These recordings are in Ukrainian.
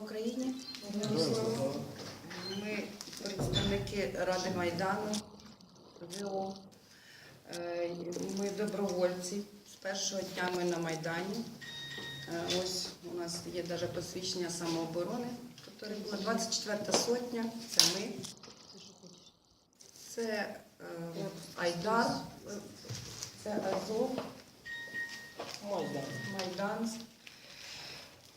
Україні. Ми представники Ради Майдану, ВО. Е, Ми добровольці. З першого дня ми на Майдані. Е, Ось у нас є навіть посвідчення самооборони, яке було 24 сотня. Це ми. Це е, Айдар, це Азов. Майдан.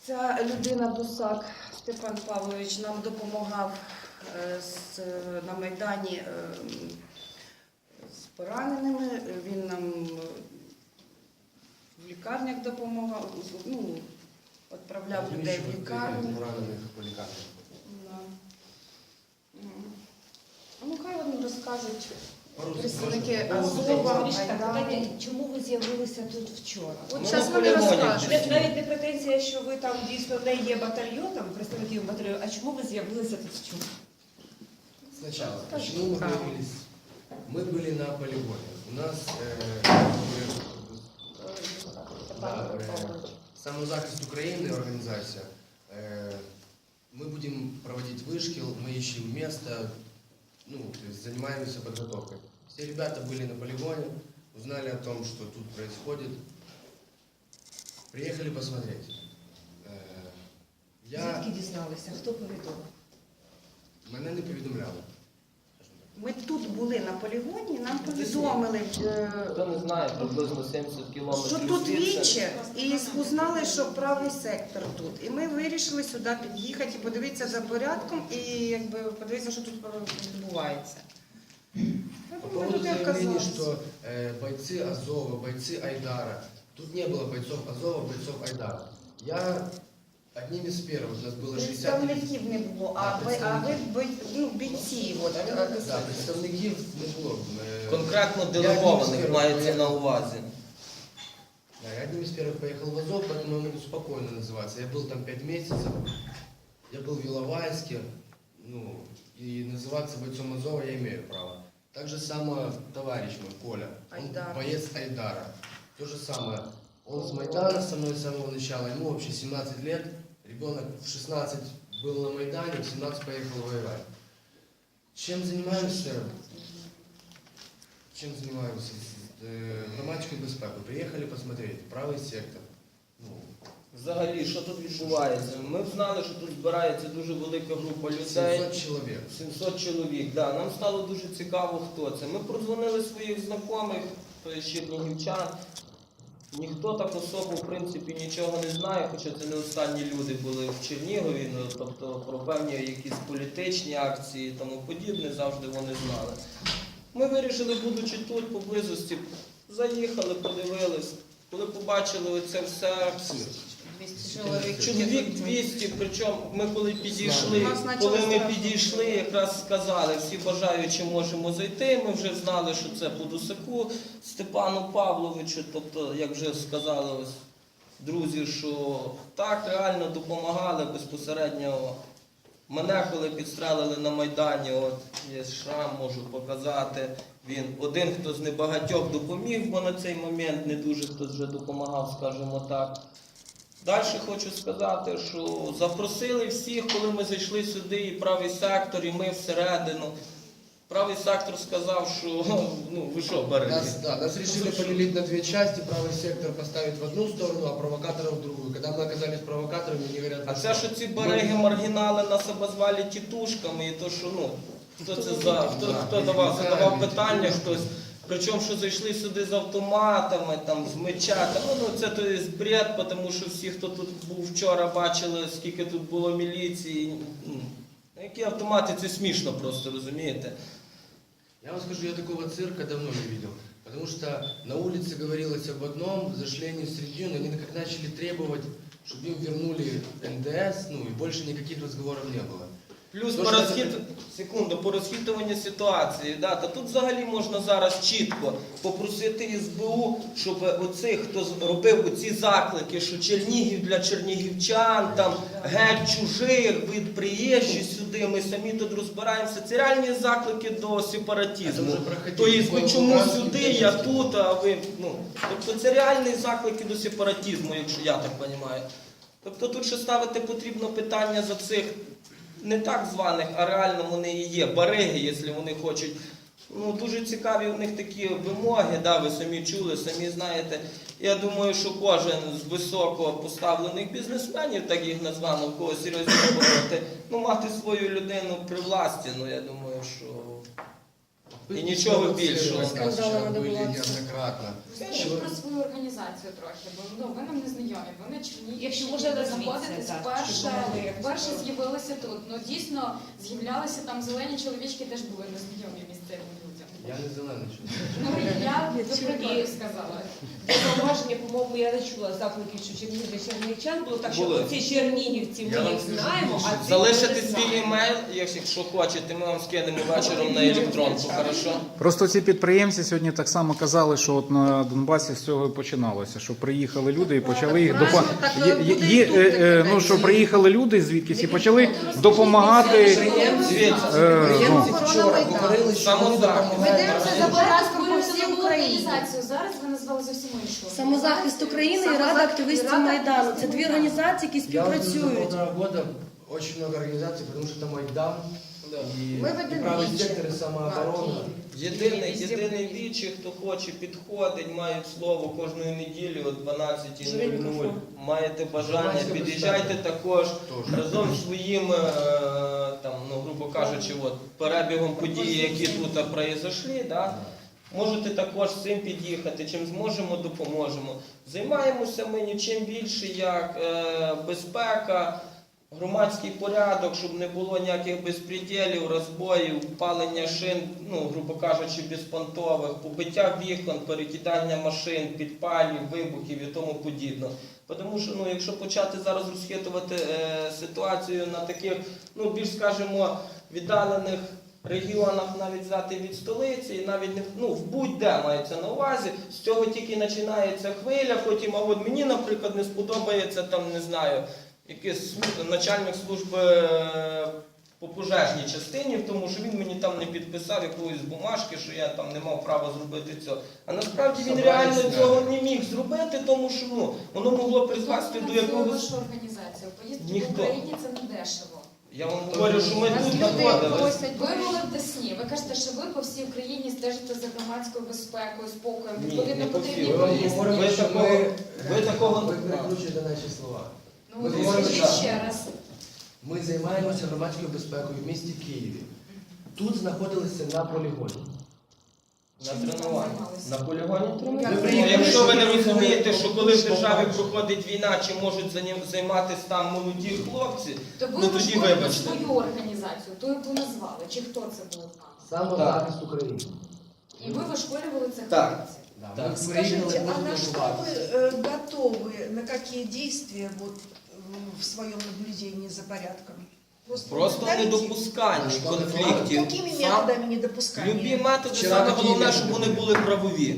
Ця людина Дусак Степан Павлович нам допомагав е, з, на Майдані е, з пораненими. Він нам е, в лікарнях допомагав, ну, відправляв людей в лікарню. Ранених по лікарнях. Да. Ну, хай вони розкажуть представники можна? Азова, Скажіть так, Айдару. питання, чому ви з'явилися тут вчора? От Ми зараз на вони полігоні розкажуть. Це навіть не претензія, що ви там дійсно не є батальйоном, представників батальйону, а чому ви з'явилися тут вчора? Сначала, Скажи, почему мы как? появились? Мы были на полигоне. У нас э, да, э, самозахист Украины организация. Э, мы будем проводить вышкил, мы ищем место, ну, то есть занимаемся подготовкой. Все ребята были на полигоне, узнали о том, что тут происходит. Приехали посмотреть. Э, я... Звідки дізналися? Хто повідомив? Мене не повідомляли. Ми тут були на полігоні, нам повідомили, е, Хто не знає, приблизно 70 кілометрів. що тут звідси. віче, і узнали, що правий сектор тут. І ми вирішили сюди під'їхати і подивитися за порядком і якби подивитися, що тут відбувається. По Ми поводу тут і заявлений, оказалися. что э, бойцы Азова, бойцы Айдара. Тут не было бойцов Азова, бойцов Айдара. Я одним из первых, у нас было 60 Представників не було, а А, ви, а ви представників. бой- ну, бійці. От, е, Да, представників не було. Е, Конкретно Я одним делегованих з мається перших на увазі. Да, я одним из первых поехал в Азов, поэтому я могу спокойно называться. Я был там 5 месяцев, я был в Иловайске, ну, и называться бойцом Азова я имею право. Так же самое товарищ мой, Коля, он Айдар. боец Айдара. То же самое. Он с Майдана со мной с самого начала, ему вообще 17 лет, ребенок в 16 был на Майдане, в 17 поехал воевать. Чем занимаемся? Чем занимаемся? Э, Громадською безпекою. Приїхали посмотреть. Правий сектор. Ну, Взагалі, що тут відбувається? Ми знали, що тут збирається дуже велика група людей. 700 чоловік. 700 чоловік. Да. Нам стало дуже цікаво, хто це. Ми продзвонили своїх знайомих, то є чернігівчан. Ніхто так особо, в принципі, нічого не знає, хоча це не останні люди були в Чернігові, ну, тобто про певні якісь політичні акції і тому подібне, завжди вони знали. Ми вирішили, будучи тут, поблизості, заїхали, подивились. Коли побачили оце все, 200 чоловік. Чоловік 200, причому ми коли підійшли, коли ми підійшли, якраз сказали, всі бажаючі можемо зайти. Ми вже знали, що це по Дусаку Степану Павловичу. Тобто, як вже сказали ось друзі, що так реально допомагали безпосередньо. Мене, коли підстрелили на Майдані, от є шрам, можу показати. Він один, хто з небагатьох допоміг, бо на цей момент не дуже хтось вже допомагав, скажімо так. Далі хочу сказати, що запросили всіх, коли ми зайшли сюди, і правий сектор, і ми всередину. Правий сектор сказав, що ну ви що, берете? Нас, да, нас решили поделить на две части, правый сектор поставить в одну сторону, а провокаторов в другую. Когда мы оказались провокаторами, они говорят, А «Ну це що ці береги маргінали нас обозвали тітушками, і то що ну хто це за хто, хто давав задавав питання хтось. Причому, що зайшли сюди з автоматами, там, з меча, ну, ну це то є бред, тому що всі, хто тут був вчора, бачили, скільки тут було міліції. Ну, Які автомати, це смішно просто, розумієте? Я вам скажу, я такого цирка давно не видел. Потому что на улице говорилось об одном, зашли они в середину, они как начали требовать, чтобы им вернули НДС, ну и больше никаких разговоров не было. Плюс по розхід... секунду, по розхитуванню ситуації. Да, та тут взагалі можна зараз чітко попросити СБУ, щоб оцих, хто робив оці заклики, що Чернігів для чернігівчан, там геть чужих, від приїжджі сюди, ми самі тут розбираємося. Це реальні заклики до Це сепаратизму. Тобто, ви чому сюди, я тут, а ви. Ну, тобто це реальні заклики до сепаратизму, якщо я так розумію. Тобто тут ще ставити потрібно питання за цих не так званих, а реально вони і є бариги, якщо вони хочуть. Ну, дуже цікаві у них такі вимоги, да, ви самі чули, самі знаєте. Я думаю, що кожен з високо поставлених бізнесменів, так їх названо, в кого серйозні обороти, ну, мати свою людину при власті, ну я думаю, що І нічого більшого. Скандалами были добиваться. неоднократно. Скажіть про свою організацію трохи, бо ну, ви нам не знайомі. Ви на Чернігівщині Якщо назвіться, знаходитесь так, вперше, вперше з'явилися тут. Ну дійсно з'являлися там зелені чоловічки, теж були незнайомі місцевим людям. Я не зеленый человек. Ну я прикладу сказала. Зауваження, по-моєму, я не чула закликів, що Чернігів чернігівчан було так, що ці чернігівці ми їх знаємо, а ці залишити свій емейл, якщо хочете, ми вам скинемо вечором на електронку, хорошо? Просто ці підприємці сьогодні так само казали, що от на Донбасі з цього і починалося, що приїхали люди і почали їх тут Ну що приїхали люди звідкись і почали допомагати. Е, ну, вчора говорили, що вони допомагають. Ведеться Росії. заборонку по всій Україні. організацію. Зараз ви назвали зовсім іншу. Самозахист України і Рада активістів Майдану. Це дві організації, які Я вот за співпрацюють. полтора года очень много организаций, потому что это Майдан и, Мы в и этом правый віче. сектор, и самооборона. Єдиний, єдиний вічі, хто хоче, підходить, мають слово кожної неділі о 12.00. Маєте бажання, Громадська під'їжджайте безпека. також Тож. разом з своїм, е, там, ну, грубо кажучи, от, перебігом подій, які тут произошли, да? можете також з цим під'їхати, чим зможемо, допоможемо. Займаємося ми нічим більше, як е, безпека, громадський порядок, щоб не було ніяких безпреділів, розбоїв, палення шин, ну, грубо кажучи, безпонтових, побиття вікон, перекидання машин, підпалів, вибухів і тому подібне. Тому що ну, якщо почати зараз розхитувати е, ситуацію на таких, ну, більш скажімо, віддалених регіонах навіть взяти від столиці, і навіть ну, в будь-де мається на увазі, з цього тільки починається хвиля, потім, а от мені, наприклад, не сподобається там, не знаю, якийсь слу- начальник служби е, по пожежній частині, тому що він мені там не підписав якоїсь бумажки, що я там не мав права зробити цього. А насправді він реально цього не міг зробити, тому що ну, воно могло призвести до якогось. вашу організацію? Поїздки Ніхто. в Україні це не дешево. Я вам говорю, що ми тут знаходились. ви були в Десні. Ви кажете, що ви по всій Україні стежите за громадською безпекою, спокоєм. Ні, Відповідно, не потрібні поїздки. Ви такого- ми... ви такого не наші слова. Ну, Ми ну, говоримо скажіть так. ще раз. Ми займаємося громадською безпекою в місті Києві. Тут знаходилися на полігоні. На тренуванні. На полігоні Ви тренування. приїхали, Якщо ви не щоб розумієте, що коли в що державі бачите. проходить війна, чи можуть занім- займатися там молоді хлопці, То ви ну тоді розповіли вибачте. свою організацію, ту, яку назвали, чи хто це був там? Самозахист України. І ви вишколювали цих Так. хлопців. Да, Так. ми приїхали Скажите, а просто на что готуватися. вы э, готовы, на какие действия вот, э, в своем наблюдении за порядком? Просто дайте- недопускання Що конфліктів. Какими Сам- методами недопускания? Любі методи, Вчора саме такі головне, щоб вони були. були правові.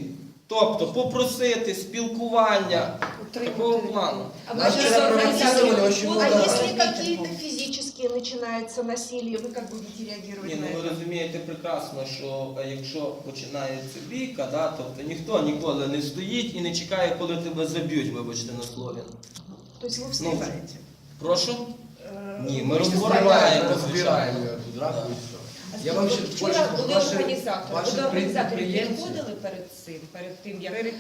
Тобто попросити спілкування такого плану. А ви вчора зараз провокацировали організацію очень А много если какие-то физические начинается насилие, вы как будете реагировать Ні, на ну ви это? розумієте прекрасно, що е, якщо починається бійка, да, тобто ніхто ніколи не стоїть і не чекає, коли тебе заб'ють, вибачте на слові. То есть вы Ну, встреваете? Прошу? Э, Ні, ми вы розбираємо. Розбираємо цю драку і все. Я вам ще Вчора хочу, були ваші- організатори. ваші Ви до організаторів підприємці- підходили перед цим, перед тим, як е,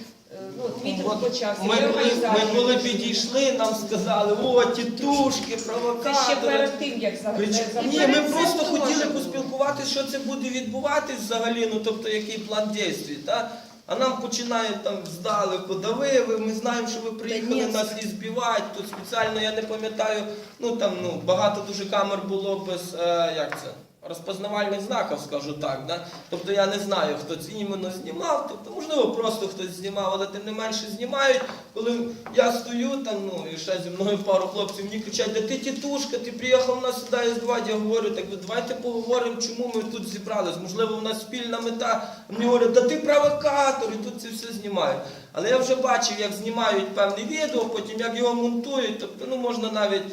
ну, от мітинг От почався. Ми, ви коли, організатори ми коли прийшли. підійшли, нам сказали, о, тітушки, Це ще провокатори. перед тим, як за Крич- за- Ні, перед ми цим просто теж хотіли було. поспілкуватися, що це буде відбуватись взагалі, ну тобто який план дій, та? А нам починають там здалеку, да ви, ви, ми знаємо, що ви приїхали нас і збивати. Тут спеціально я не пам'ятаю, ну там ну, багато дуже камер було без е, як це, розпознавальних знаків, скажу так. Да? Тобто я не знаю, хто це іменно знімав, тобто, можливо, просто хтось знімав, але тим не менше знімають. Коли я стою там, ну і ще зі мною пару хлопців мені кричать, да ти тітушка, ти приїхав нас сюди і збивати. Я говорю, так давайте поговоримо, чому ми тут зібрались. Можливо, у нас спільна мета. Мені говорять, да ти провокатор, і тут це все знімають. Але я вже бачив, як знімають певне відео, потім як його монтують. Тобто, ну можна навіть.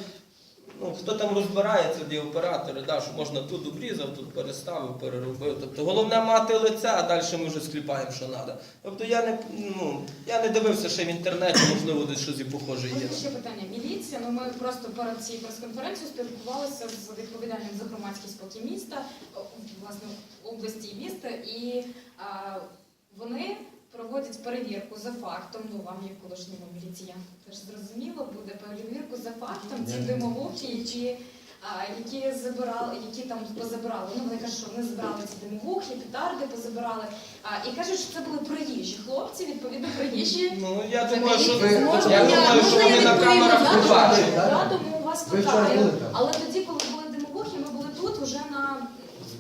Ну, хто там розбирається, де оператори, да, що можна тут обрізав, тут переставив, переробив. Тобто головне мати лице, а далі ми вже скліпаємо, що треба. Тобто я не, ну, я не дивився ще в інтернеті, можливо, десь щось і похоже є. Ще питання. Міліція міліція. Ну ми просто перед цією прес-конференцією спілкувалися з відповідальним за громадський спокій міста, власне області і міста, і а, вони проводять перевірку за фактом. Ну вам як колишньому міліціянту теж зрозуміло буде перевірку за фактом ці димовухи, які. а, Які забирали, які там позабирали. Ну вони кажуть, що вони забирали ці димовухи, петарди позабирали. А, і кажуть, що це були приїжджі хлопці, відповідно приїжджі. Ну я думаю, що Взагалі, я думаю, що вони на камерах не бачать. Я думаю, у вас Ви вчора питаю. були там? Але тоді, коли були димовухи, ми були тут, вже на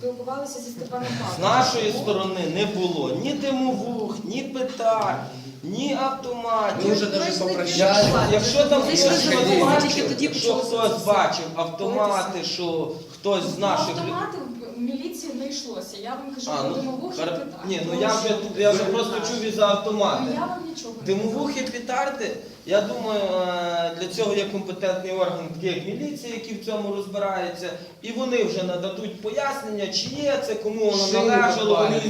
спілкувалися зі Степаном З нашої сторони не було ні димовух, ні петард, ні автоматів. Мы уже даже попрощались. Якщо там Зайшли хтось з бачив, тоді якщо почалося хтось бачив автомати, що хтось з наших людей. Автомати в міліції не йшлося. Я вам кажу про ну, димовухи і петарди. Ні, ну я вже я вже просто чув і за автомати. Ну, Я вам нічого не Димовухи петарди, я думаю, е, для цього є компетентний орган, такий як міліція, який в цьому розбирається, і вони вже нададуть пояснення, чи є це, кому воно належало, вони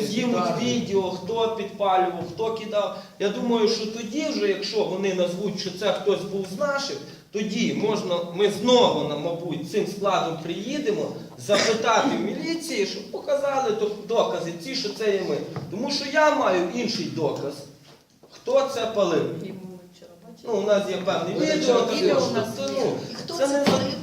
петарди. відео, хто підпалював, хто кидав. Я думаю, що тоді вже, якщо вони назвуть, що це хтось був з наших, тоді можна, ми знову, мабуть, цим складом приїдемо, запитати в міліції, щоб показали докази ці, що це є ми. Тому що я маю інший доказ. Хто це палив? Ну, у нас є певне Ну, відео, відео відео у нас ну, Хто це це не палив?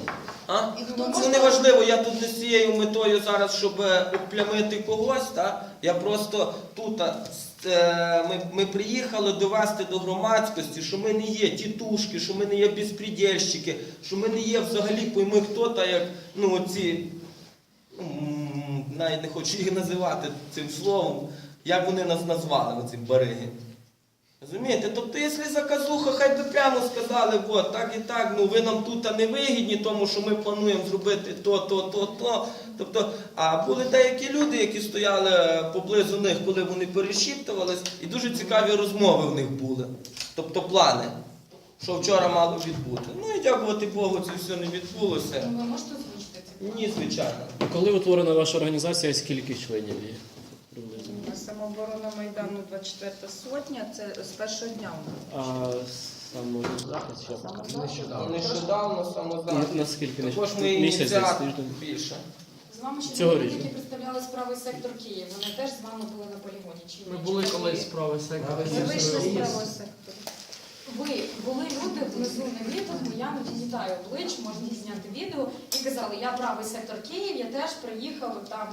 а? І хто Ну, це це не важливо, я тут не з цією метою зараз, щоб е, обплямити когось. Та? Я просто тут а, с- е, ми, ми приїхали довести до громадськості, що ми не є тітушки, що ми не є безпредельщики, що ми не є взагалі пойми хто та як ну, оці, ну, навіть не хочу їх називати цим словом, як вони нас назвали, оці бариги. Розумієте? Тобто, якщо заказуха, хай би прямо сказали, от, так і так, ну ви нам тут не вигідні, тому що ми плануємо зробити то, то, то, то. Тобто, а були деякі люди, які стояли поблизу них, коли вони перешіптувались, і дуже цікаві розмови в них були. Тобто плани, що вчора мало відбути. Ну і дякувати Богу, це все не відбулося. Ви можете озвучити це? Ні, звичайно. Коли утворена ваша організація, скільки членів є? Самооборона Майдану 24 сотня, це з першого дня у нас. А самозахист що? Нещодавно. Нещодавно самозахист. Наскільки Також ми місяць ініціатор тиждень? більше. З вами ще Цього люди, які представляли справий сектор Київ. Вони теж з вами були на полігоні. Чи Ми були Чи колись ви- справи сектора. Правий Ми вийшли з правого сектору. Ви були люди внизу на відео, я не пам'ятаю облич, можна зняти відео, і казали, я правий сектор Київ, я теж приїхав там.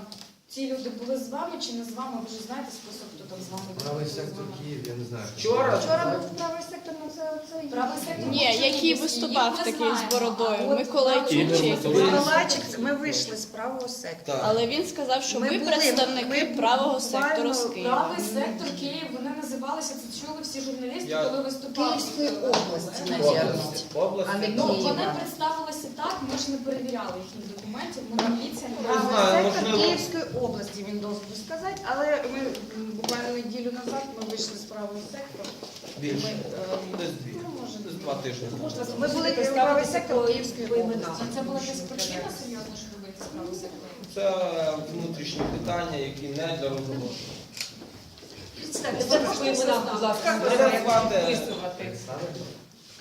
Ці люди були з вами чи не з вами? Ви ж знаєте список, хто там з вами був, з сектор. Киев, я не знаю. Вчора Вчора був правий сектор, ну це оце. Правий сектор Ні, який виступав їх ми такий з бородою. А от Миколайчук правий чи- сектор- Миколайчик, ми вийшли з правого сектора. Так. Але він сказав, що Ми ви були- представники ми правого буквально сектору з Києва. Правий сектор Київ, вони називалися, це чули всі журналісти, Я- коли виступали. Київської області, Е, навірно. Область. А не Ну, Києва. вони представилися так, ми ж не перевіряли їхніх документів, ми міліція не Не Правий знаю, сектор можливо. Київської області він должен сказати, але ми буквально неділю назад ми вийшли з правого сектору. Ми, Більше. е, Десь дві. ну, може, Десь два тижні. Можна Ми були правий сектор Київської області. Це була якась причина серйозна, що ви з правого сектору? Це внутрішні питання, які не для розголошення. Це будь ласка, Мене звати висувати.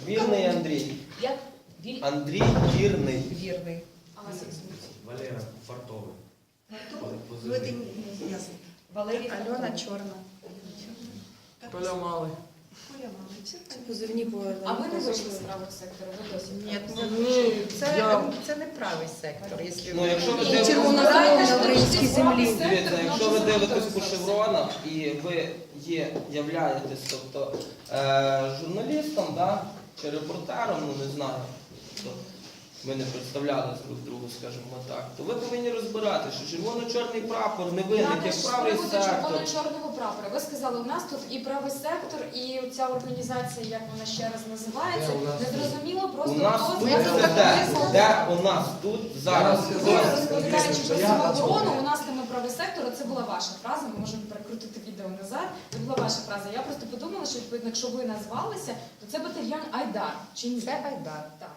Вірний Андрій. Як? Віль? Андрій Вірний. Вірний. А? Валера Фартовый. Ну, это не ясно. Валерій Альона Чорна. Коля Малий. Коля Малый, всё понятно. Позивні по А ви не вийшли з правого сектору, ви досі? Ні, Ні, це, я- це не правий сектор. Якщо Ну, якщо ви І дивитесь, червона кров на українській землі. дивіться, якщо ви дивитесь по шевронах і ви є, являєтесь, тобто е, журналістом, да, чи репортером, ну не знаю. то ми не представляли друг другу, скажімо так, то ви повинні розбирати, що червоно-чорний прапор не виник як правий сектор. червоно-чорного прапора. Ви сказали, у нас тут і правий сектор, і ця організація, як вона ще раз називається, Де у нас не зрозуміло просто У нас хто тут це де? Де у нас тут зараз? Про Я самооборону, готовий. у нас там і правий сектор, це була ваша фраза, ми можемо перекрутити відео назад. Це була ваша фраза. Я просто подумала, що відповідно, якщо ви назвалися, то це батальйон Айдар. Чи ні? Це Айдар. Так.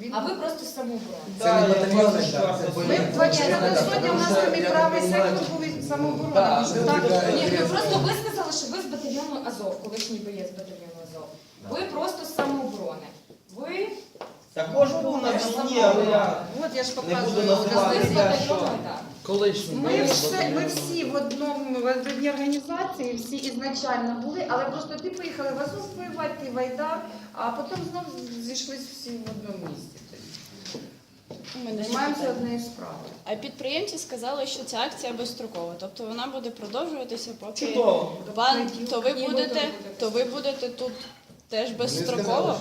Він- А ви просто самооборона. Це не батальйон, я це Ми бойовик. 24 сьогодні у нас там і правий сектор був самооборона. Так, так. так. Ні, ну просто ви сказали, що ви з батальйону Азов, колишній боєць батальйону Азов. Ви просто з самооборони. Ви Також був на війні, але я От я ж не буду показую. називати Одеський те, батальйон що. «Майдан». Колишній. Ми, все, ми всі в одному в одній організації, всі ізначально були, але просто ти поїхали в Азов воювати, ти в Айдар, а потім знов зійшлися всі в одному місці. Займаємося однією справою. А підприємці сказали, що ця акція безстрокова, тобто вона буде продовжуватися, поки Чудово. пан то ви будете, то ви будете тут теж безстроково.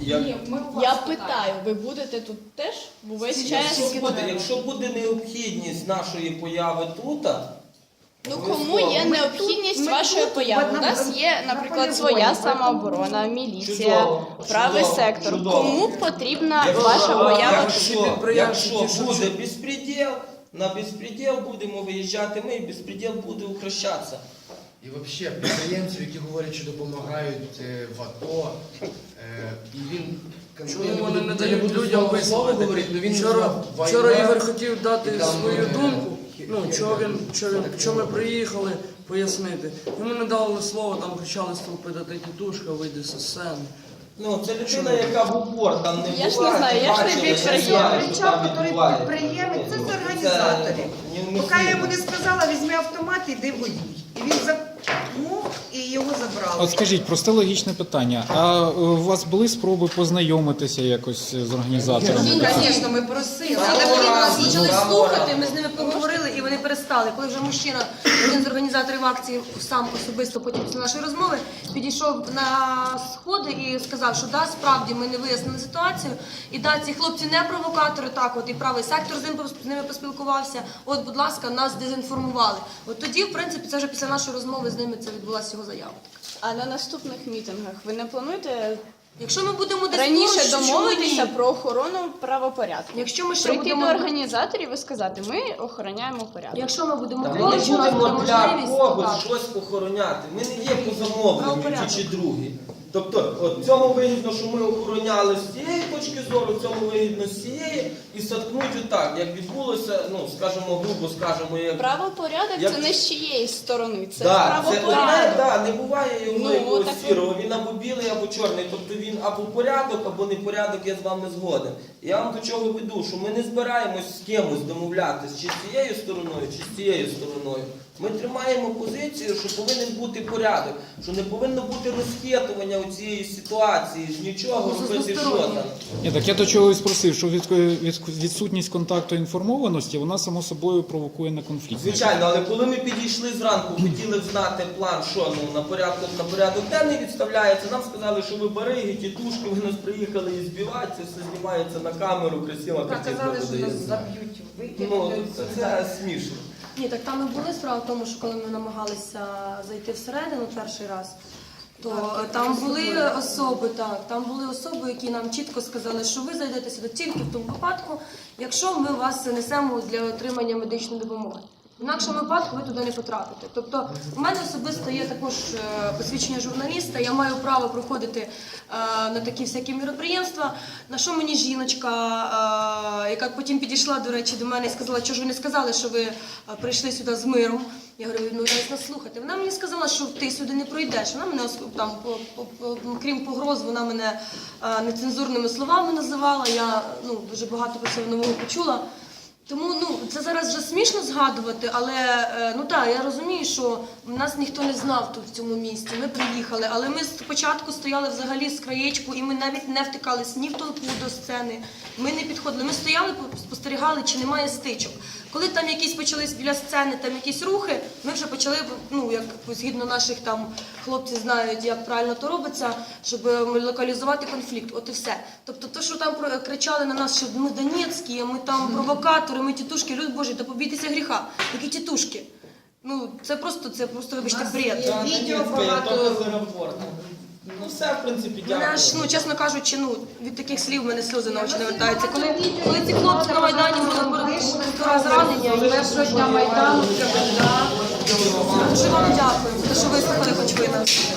Ні, ми у вас Я питаю, ви будете тут теж? Бо весь Якщо буде, якщо буде необхідність нашої появи тут, ну кому є необхідність вашої тут, появи? У нас є, наприклад, своя самооборона, міліція, Чудово, правий чудово, сектор. чудово. Кому потрібна Якщо- ваша поява? Якщо, підприємці, якщо що буде безпреділ, на безпреділ будемо виїжджати ми, і безпреділ буде укращатися. І взагалі, підприємців, які говорять, що допомагають е, в АТО, е, і він Чому я не вони буду- не я дають буду людям слово висловити? говорити, але він Вчора, вчора війна, Ігор хотів дати і там, свою е, думку. Ну, чого він, чого він, чого ми ну. приїхали, пояснити. Йому не дали слово, там кричали стовпи, да ти тітушка, вийди зі сцени. Ну, це людина, яка в упор там не Я ж була, не знаю, я ж не підприємець. що там Кричав, який відбувається. підприємець, це з Ну, організаторів. не Поки я йому не сказала, візьми автомат і йди воюй. І він і його забрали. От скажіть, просте логічне питання. А е, у вас були спроби познайомитися якось з організаторами? Ну, звісно, ми просили. Але вони нас Почали слухати, ми з ними поговорили перестали. Коли вже мужчина, один з організаторів акції, сам особисто потім після нашої розмови, підійшов на сходи і сказав, що да, справді ми не вияснили ситуацію. І да, ці хлопці не провокатори, так от і правий сектор з ним з ними поспілкувався. От, будь ласка, нас дезінформували. От тоді, в принципі, це вже після нашої розмови з ними це відбулася його заява. А на наступних мітингах ви не плануєте Якщо ми будемо десь раніше чому домовитися ні? про охорону правопорядку? Якщо ми ще Прийти будемо до організаторів і сказати, ми охороняємо порядок. Якщо ми будемо Та Ми поруч, не у нас буде будемо для можливість. когось так. щось охороняти. Ми не є по замовленню Правопорядок. чи другі. Тобто, от цьому вигідно, що ми охороняли з цієї точки зору, цьому вигідно з цієї, і саткнуть отак, як відбулося, ну скажімо, грубо скажемо, як Правопорядок Як- це не з чиєїсь сторони, це Да, це одне, да, не буває його Ну, якогось так- сірого, він або білий, або чорний. Тобто він або порядок, або непорядок, я з вами згоден. Я вам до чого веду, що ми не збираємось з кимось домовлятися, чи з цією стороною, чи з цією стороною. Ми тримаємо позицію, що повинен бути порядок, що не повинно бути розхитування у цієї ситуації, з нічого робити там. Ні, так я до чого і спросив, що від, від, відсутність контакту інформованості, вона само собою провокує на конфлікт. Звичайно, але коли ми підійшли зранку, хотіли знати план, що ну на порядок на порядок денний відставляється. Нам сказали, що ви бариги, тітушки, ви нас приїхали і збивати, це все знімається на камеру, красиво Так, казали, що нас заб'ють, Ну, це, це смішно. Ні, так там і були справа в тому, що коли ми намагалися зайти всередину перший раз, то Так, там були особи, так, там були особи, які нам чітко сказали, що ви зайдете сюди тільки в тому випадку, якщо ми вас несемо для отримання медичної допомоги. В інакшому випадку ви туди не потрапите. Тобто, у мене особисто є також е, посвідчення журналіста, я маю право проходити е, на такі всякі міроприємства. На що мені жіночка, е, яка потім підійшла, до речі, до мене і сказала, що ж ви не сказали, що ви прийшли сюди з миром. Я говорю, відмовляюсь нас слухати. Вона мені сказала, що ти сюди не пройдеш. Вона мене там, по- по- крім погроз, вона мене нецензурними словами називала. Я ну, дуже багато про це нового почула. Тому ну це зараз вже смішно згадувати, але е, ну так, я розумію, що нас ніхто не знав тут в цьому місці. Ми приїхали, але ми спочатку стояли взагалі з краєчку, і ми навіть не втикались ні в толпу до сцени. Ми не підходили. Ми стояли, по- спостерігали, чи немає стичок. Коли там якісь почались біля сцени, там якісь рухи, ми вже почали ну як згідно наших там хлопці знають, як правильно то робиться, щоб е, локалізувати конфлікт. От і все. Тобто, то, що там кричали на нас, що ми Донецькі, ми там провокатори, ми тітушки, люди божі, та побійтеся гріха. Які тітушки? Ну це просто це просто вибачте бред. Є відео багато. Ну все, в принципі, дякую. Мене ну чесно кажучи, ну від таких слів в мене сльози на очі не вертаються. Коли, коли ці хлопці на майдані були розранення, і Першого дня Майдану, дуже вам дякую за те, що вислухали хоч ви нас.